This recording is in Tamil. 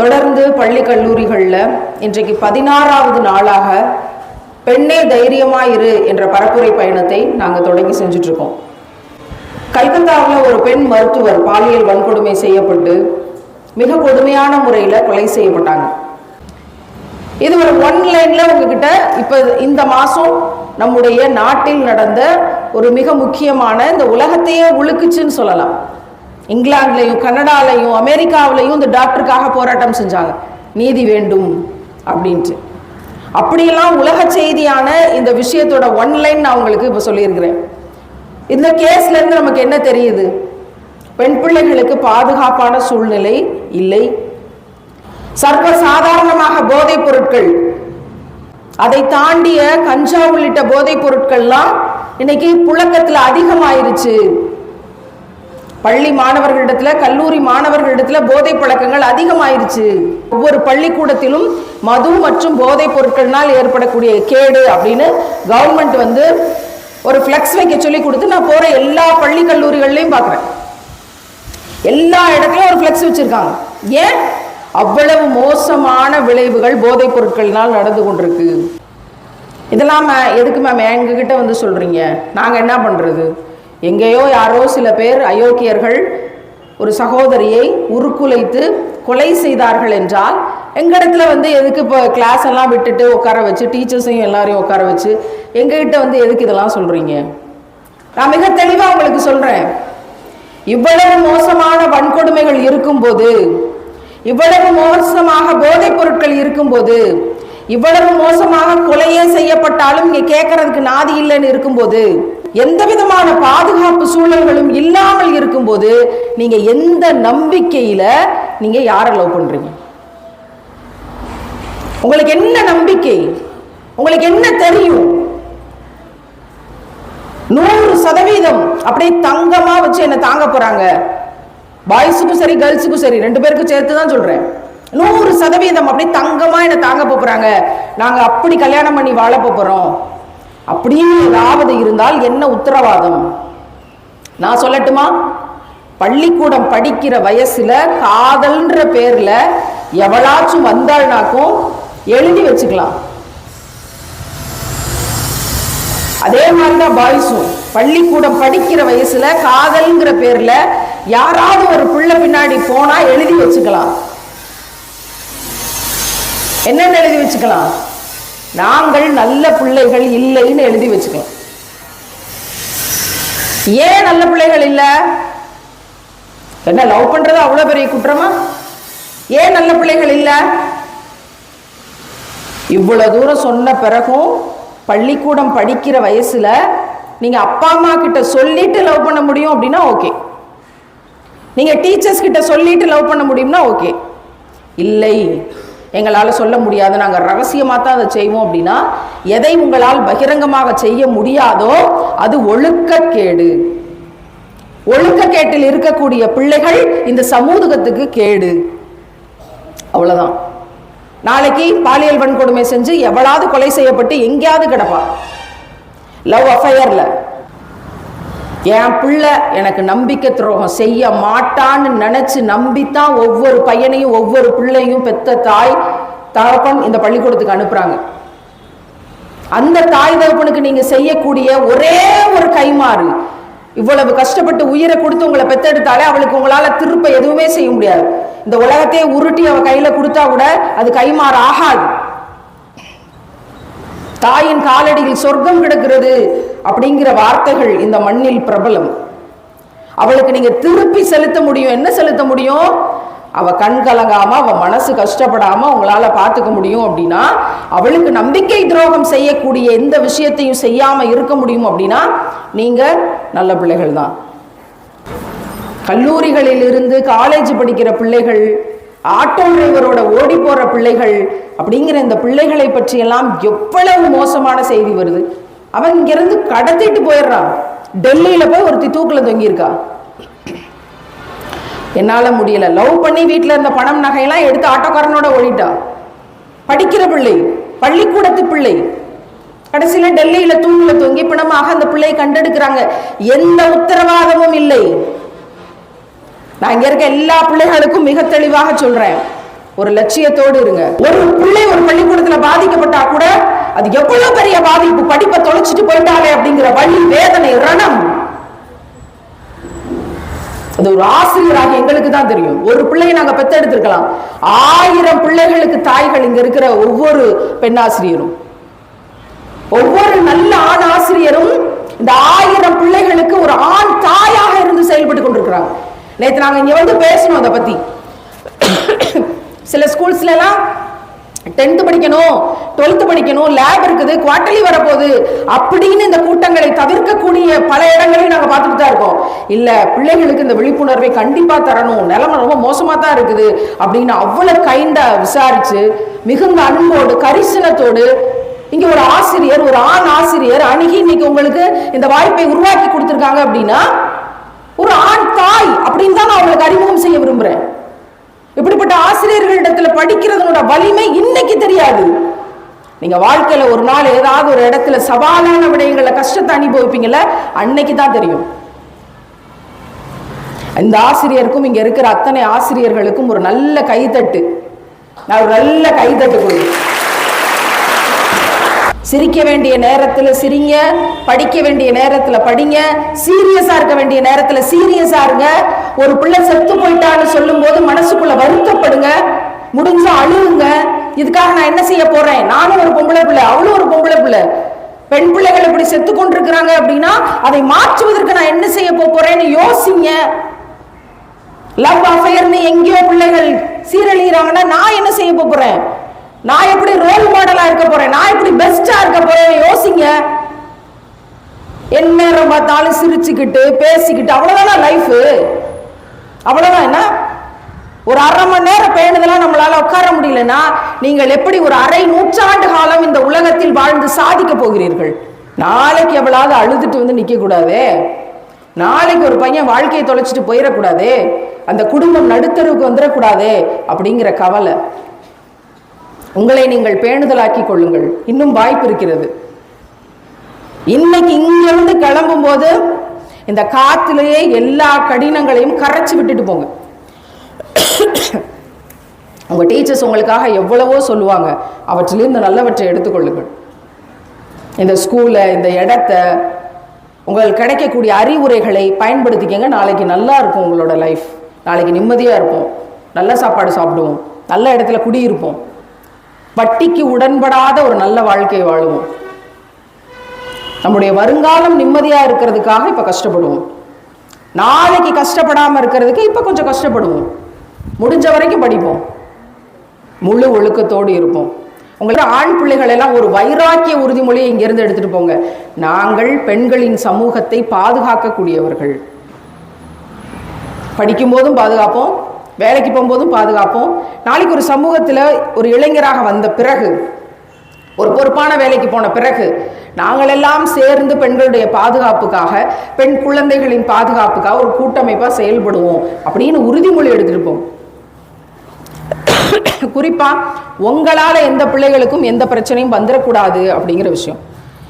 தொடர்ந்து பள்ளி கல்லூரிகளில் இன்றைக்கு பதினாறாவது நாளாக பெண்ணே தைரியமாயிரு என்ற பரப்புரை பயணத்தை நாங்கள் தொடங்கி செஞ்சிட்ருக்கோம். கல்கத்தாவில் ஒரு பெண் மருத்துவர் பாலியல் வன்கொடுமை செய்யப்பட்டு மிக கொடுமையான முறையில் கொலை செய்யப்பட்டாங்க. இது ஒரு ஒன் லைன்ல உங்ககிட்ட இப்போ இந்த மாதம் நம்முடைய நாட்டில் நடந்த ஒரு மிக முக்கியமான இந்த உலகத்தையே உழுக்குச்சுன்னு சொல்லலாம். இங்கிலாந்துலையும் கனடாலையும் அமெரிக்காவிலையும் இந்த டாக்டருக்காக போராட்டம் செஞ்சாங்க. நீதி வேண்டும் அப்படின்ட்டு. அப்படியெல்லாம் உலக செய்தியான இந்த விஷயத்தோட ஒன் லைன் நான் உங்களுக்கு இப்போ சொல்லியிருக்கிறேன். இந்த கேஸ்ல இருந்து நமக்கு என்ன தெரியுது? பெண் பிள்ளைகளுக்கு பாதுகாப்பான சூழ்நிலை இல்லை. சர்வ சாதாரணமாக போதைப் பொருட்கள். அதை தாண்டிய கஞ்சா உள்ளிட்ட போதைப் பொருட்கள்லாம் இன்னைக்கு புழக்கத்தில் அதிகமாயிருச்சு. பள்ளி மாணவர்களிடத்துல கல்லூரி மாணவர்களிடத்துல போதை பழக்கங்கள் அதிகமாயிருச்சு. ஒவ்வொரு பள்ளிக்கூடத்திலும் மது மற்றும் போதைப் பொருட்கள்னால் ஏற்படக்கூடிய கேடு அப்படின்னு கவர்மெண்ட் வந்து ஒரு ஃப்ளெக்ஸ் வைக்க சொல்லி கொடுத்து நான் போற எல்லா பள்ளி கல்லூரிகள்லையும் பார்க்குறேன் எல்லா இடத்துலயும் ஒரு ஃப்ளெக்ஸ் வச்சிருக்காங்க. ஏன்? அவ்வளவு மோசமான விளைவுகள் போதைப் பொருட்களினால் நடந்து கொண்டிருக்கு. இதெல்லாம் எதுக்கு மேம் எங்ககிட்ட வந்து சொல்றீங்க? நாங்க என்ன பண்றது? எங்கேயோ யாரோ சில பேர் அயோக்கியர்கள் ஒரு சகோதரியை உருக்குலைத்து கொலை செய்தார்கள் என்றால் எங்கிடத்துல வந்து எதுக்கு இப்போ கிளாஸ் எல்லாம் விட்டுட்டு உட்கார வச்சு டீச்சர்ஸையும் எல்லாரையும் உட்கார வச்சு எங்ககிட்ட வந்து எதுக்கு இதெல்லாம் சொல்றீங்க? நான் மிக தெளிவாக உங்களுக்கு சொல்றேன். இவ்வளவு மோசமான வன்கொடுமைகள் இருக்கும்போது இவ்வளவு மோசமாக போதைப் பொருட்கள் இருக்கும்போது இவ்வளவு மோசமாக கொலையே செய்யப்பட்டாலும் இங்கே கேட்கறதுக்கு நாதி இல்லைன்னு இருக்கும்போது எந்த விதமான பாதுகாப்பு சூழல்களும் இல்லாமல் இருக்கும்போது நீங்க எந்த நம்பிக்கையில நீங்க யாரை லவ் பண்றீங்க? உங்களுக்கு என்ன நம்பிக்கை? உங்களுக்கு என்ன தெரியும்? நூறு சதவீதம் அப்படியே தங்கமா வச்சு என்ன தாங்க போறாங்க. பாய்ஸுக்கும் சரி கேர்ள்ஸுக்கும் சரி ரெண்டு பேருக்கும் சேர்த்து தான் சொல்றேன். நூறு சதவீதம் அப்படியே தங்கமா என்ன தாங்க போறாங்க. நாங்க அப்படி கல்யாணம் பண்ணி வாழ போறோம். அப்படியே ஏதாவது இருந்தால் என்ன உத்தரவாதம்? நான் சொல்லட்டுமா? பள்ளிக்கூடம் படிக்கிற வயசுல காதல்ன்ற பேர்ல எவளாச்சும் வந்தாள்னாக்கும் எழுதி வச்சுக்கலாம். அதே மாதிரிதான் பாய்ஸும். பள்ளிக்கூடம் படிக்கிற வயசுல காதல்ங்கிற பேர்ல யாராவது ஒரு பிள்ளை பின்னாடி போனா எழுதி வச்சுக்கலாம். என்னென்ன எழுதி வச்சுக்கலாம்? நாங்கள் நல்ல பிள்ளைகள் இல்லைன்னு எழுதி வச்சுக்கலாம் ஏன் நல்ல பிள்ளைகள் இல்ல? என்ன லவ் பண்றது அவ்வளவு பெரிய குற்றமா? ஏன் நல்ல பிள்ளைகள் இல்ல? இவ்வளவு தூரம் சொன்ன பிறகும் பள்ளிக்கூடம் படிக்கிற வயசுல நீங்க அப்பா அம்மா கிட்ட சொல்லிட்டு லவ் பண்ண முடியும் அப்படின்னா ஓகே நீங்க டீச்சர்ஸ் கிட்ட சொல்லிட்டு லவ் பண்ண முடியும்னா ஓகே இல்லை. எங்களால் சொல்ல முடியாது. நாங்கள் ரகசியமாக தான் அதை செய்வோம் அப்படின்னா எதை உங்களால் பகிரங்கமாக செய்ய முடியாதோ அது ஒழுக்கக்கேடு. ஒழுக்கக்கேட்டில் இருக்கக்கூடிய பிள்ளைகள் இந்த சமூகத்துக்கு கேடு. அவ்வளோதான் நாளைக்கு பாலியல் வன்கொடுமை செஞ்சு எவ்வளவு கொலை செய்யப்பட்டு எங்கேயாவது கிடப்பா. லவ் அஃபயரில் என் பிள்ளை எனக்கு நம்பிக்கை துரோகம் செய்ய மாட்டான்னு நினைச்சு நம்பித்தான் ஒவ்வொரு பையனையும் ஒவ்வொரு பிள்ளையும் பெத்த தாய் தகப்பன் இந்த பள்ளிக்கூடத்துக்கு அனுப்புறாங்க. அந்த தாய் தகப்பனுக்கு நீங்க செய்யக்கூடிய ஒரே ஒரு கைமாறு இவ்வளவு கஷ்டப்பட்டு உயிரை கொடுத்து உங்களை பெத்தெடுத்தாலே அவளுக்கு உங்களால திருப்ப எதுவுமே செய்ய முடியாது. இந்த உலகத்தையே உருட்டி அவ கையில கொடுத்தா கூட அது கைமாறு ஆகாது. தாயின் காலடியில் சொர்க்கம் கிடக்கிறது. அப்படிங்கிற வார்த்தைகள் இந்த மண்ணில் பிரபலம். அவளுக்கு நீங்க திருப்பி செலுத்த முடியும். என்ன செலுத்த முடியும்? அவ கண் கலங்காம அவ மனசு கஷ்டப்படாம உங்களால பார்த்துக்க முடியும் அப்படின்னா அவளுக்கு நம்பிக்கை துரோகம் செய்யக்கூடிய எந்த விஷயத்தையும் செய்யாம இருக்க முடியும் அப்படின்னா நீங்க நல்ல பிள்ளைகள் தான். கல்லூரிகளில் இருந்து காலேஜ் படிக்கிற பிள்ளைகள் ஆட்டோ டிரைவரோட ஓடி போற பிள்ளைகள் அப்படிங்கிற இந்த பிள்ளைகளை பற்றியெல்லாம் எவ்வளவு மோசமான செய்தி வருது. அவன் இங்கிருந்து கடத்திட்டு போயிடுறான். டெல்லியில போய் ஒருத்தி தூக்கில் தொங்கியிருக்கா. என்னால முடியல. லவ் பண்ணி வீட்ல இருந்த பணம் நகையெல்லாம் எடுத்து ஆட்டோக்காரனோட ஓடிட்டா. படிக்கிற பிள்ளை பள்ளிக்கூடத்து பிள்ளை. கடைசியில டெல்லியில தூக்குல தொங்கி பிணமாக அந்த பிள்ளையை கண்டெடுக்கிறாங்க. எந்த உத்தரவாதமும் இல்லை. நான் இங்க இருக்க எல்லா பிள்ளைகளுக்கும் மிக தெளிவாக சொல்றேன். ஒரு லட்சியத்தோடு இருங்க. ஒரு பிள்ளை ஒரு பள்ளிக்கூடத்துல பாதிக்கப்பட்டா கூட அது எவ்வளவு பெரிய பாதிப்பு? படிப்பை தொலைச்சிட்டு போயிட்டாலே அப்படிங்கிற வழி வேதனை ரணம். அது ஒரு ஆசிரியராக எங்களுக்கு தான் தெரியும். ஒரு பிள்ளையை நாங்க பெத்தெடுத்திருக்கலாம் ஆயிரம் பிள்ளைகளுக்கு தாய்கள் இங்க இருக்கிற ஒவ்வொரு பெண்ணாசிரியரும். ஒவ்வொரு நல்ல ஆண் ஆசிரியரும் இந்த ஆயிரம் பிள்ளைகளுக்கு ஒரு ஆண் தாயாக இருந்து செயல்பட்டு கொண்டிருக்கிறாங்க. நேற்று நாங்க இங்க வந்து பேசணும் அதை பத்தி. சில ஸ்கூல்ஸ்ல எல்லாம் டென்த் படிக்கணும். டுவெல்த் படிக்கணும் லேப் இருக்குது குவார்டர்லி வரப்போகுது அப்படின்னு இந்த கூட்டங்களை தவிர்க்கக்கூடிய பல இடங்களையும் நாங்கள் பார்த்துட்டு தான் இருக்கோம். இல்லை பிள்ளைகளுக்கு இந்த விழிப்புணர்வை கண்டிப்பாக தரணும். நிலைமை ரொம்ப மோசமாக தான் இருக்குது அப்படின்னு அவ்வளோ கைண்டாக விசாரித்து மிகுந்த அன்போடு கரிசனத்தோடு இங்கே ஒரு ஆசிரியர் ஒரு ஆண் ஆசிரியர் அணுகி இன்னைக்கு உங்களுக்கு இந்த வாய்ப்பை உருவாக்கி கொடுத்துருக்காங்க அப்படின்னா ஒரு ஆண் தாய் அப்படின்னு தான் நான் அவங்களுக்கு அறிமுகம் செய்ய விரும்புகிறேன் இப்படிப்பட்ட ஆசிரியர்களிடத்துல படிக்கிறதனோட வலிமை இன்னைக்கு தெரியாது. நீங்க வாழ்க்கையில ஒரு நாள் ஏதாவது ஒரு இடத்துல சவாலான விடயங்கள கஷ்டத்தை அனுபவிப்பீங்கல்ல அன்னைக்கு தான் தெரியும். இந்த ஆசிரியருக்கும் இங்க இருக்கிற அத்தனை ஆசிரியர்களுக்கும் ஒரு நல்ல கைத்தட்டு நான் ஒரு நல்ல கைத்தட்டு கொடு சிரிக்க வேண்டிய நேரத்துல சிரிங்க படிக்க வேண்டிய நேரத்துல படிங்க சீரியஸா இருக்க வேண்டிய நேரத்துல சீரியஸா இருங்க. ஒரு பிள்ளை செத்து போயிட்டான்னு சொல்லும் போது மனசுக்குள்ள வருத்தப்படுங்க முடிஞ்சா அழுவுங்க இதுக்காக நான் என்ன செய்ய போறேன்? நானும் ஒரு பொம்பளை பிள்ளை அவளும் ஒரு பொம்பளை பிள்ளை. பெண் பிள்ளைகள் இப்படி செத்து கொண்டிருக்கிறாங்க அப்படின்னா அதை மாற்றுவதற்கு நான் என்ன செய்ய போறேன்னு யோசிங்க. லவ் அஃபேர்னு எங்கேயோ பிள்ளைகள் சீரழிகிறாங்கன்னா நான் என்ன செய்ய போறேன்? நான் எப்படி ரோல் மாடலா இருக்க போறேன்? நான் எப்படி பெஸ்டா இருக்க போறேன் யோசிங்க. என்ன நேரம் பார்த்தாலும் சிரிச்சுக்கிட்டு பேசிக்கிட்டு அவ்வளவுதானா லைஃப் அவ்வளவுதான் என்ன? ஒரு அரை மணி நேரம் பேணுதெல்லாம் நம்மளால உட்கார முடியலன்னா நீங்கள் எப்படி ஒரு அரை நூற்றாண்டு காலம் இந்த உலகத்தில் வாழ்ந்து சாதிக்க போகிறீர்கள்? நாளைக்கு எவ்வளவு அழுதுட்டு வந்து நிக்க கூடாதே? நாளைக்கு ஒரு பையன் வாழ்க்கையை தொலைச்சிட்டு போயிடக்கூடாதே? அந்த குடும்பம் நடுத்தருவுக்கு வந்துடக்கூடாதே? அப்படிங்கிற கவலை. உங்களை நீங்கள் பேணுதலாக்கி கொள்ளுங்கள். இன்னும் வாய்ப்பு இருக்கிறது. இன்னைக்கு இங்கிருந்து கிளம்பும் போது இந்த காத்திலேயே எல்லா கடினங்களையும் கரைச்சி விட்டுட்டு போங்க. உங்கள் டீச்சர்ஸ் உங்களுக்காக எவ்வளவோ சொல்லுவாங்க. அவற்றிலிருந்து நல்லவற்றை எடுத்துக்கொள்ளுங்கள். இந்த ஸ்கூலை இந்த இடத்த உங்களுக்கு கிடைக்கக்கூடிய அறிவுரைகளை பயன்படுத்திக்கங்க. நாளைக்கு நல்லா இருக்கும் உங்களோட லைஃப் நாளைக்கு நிம்மதியாக இருப்போம். நல்ல சாப்பாடு சாப்பிடுவோம். நல்ல இடத்துல குடியிருப்போம் வட்டிக்கு உடன்படாத ஒரு நல்ல வாழ்க்கையை வாழுவோம். நம்முடைய வருங்காலம் நிம்மதியாக இருக்கிறதுக்காக இப்போ கஷ்டப்படுவோம். நாளைக்கு கஷ்டப்படாமல் இருக்கிறதுக்கு இப்போ கொஞ்சம் கஷ்டப்படுவோம். முடிஞ்ச வரைக்கும் படிப்போம். முழு ஒழுக்கத்தோடு இருப்போம். உங்களுக்கு ஆண் பிள்ளைகள் எல்லாம் ஒரு வைராக்கிய உறுதிமொழியை இங்கிருந்து எடுத்துட்டு போங்க. நாங்கள் பெண்களின் சமூகத்தை பாதுகாக்கக்கூடியவர்கள். படிக்கும் போதும் பாதுகாப்போம். வேலைக்கு போகும்போதும் பாதுகாப்போம். நாளைக்கு ஒரு சமூகத்தில் ஒரு இளைஞராக வந்த பிறகு ஒரு பொறுப்பான வேலைக்கு போன பிறகு நாங்களெல்லாம் சேர்ந்து பெண்களுடைய பாதுகாப்புக்காக பெண் குழந்தைகளின் பாதுகாப்புக்காக ஒரு கூட்டமைப்பாக செயல்படுவோம் அப்படின்னு உறுதிமொழி எடுத்துருப்போம் குறிப்பா உங்களால் எந்த பிள்ளைகளுக்கும் எந்த பிரச்சனையும் வந்துடக்கூடாது அப்படிங்கிற விஷயம்.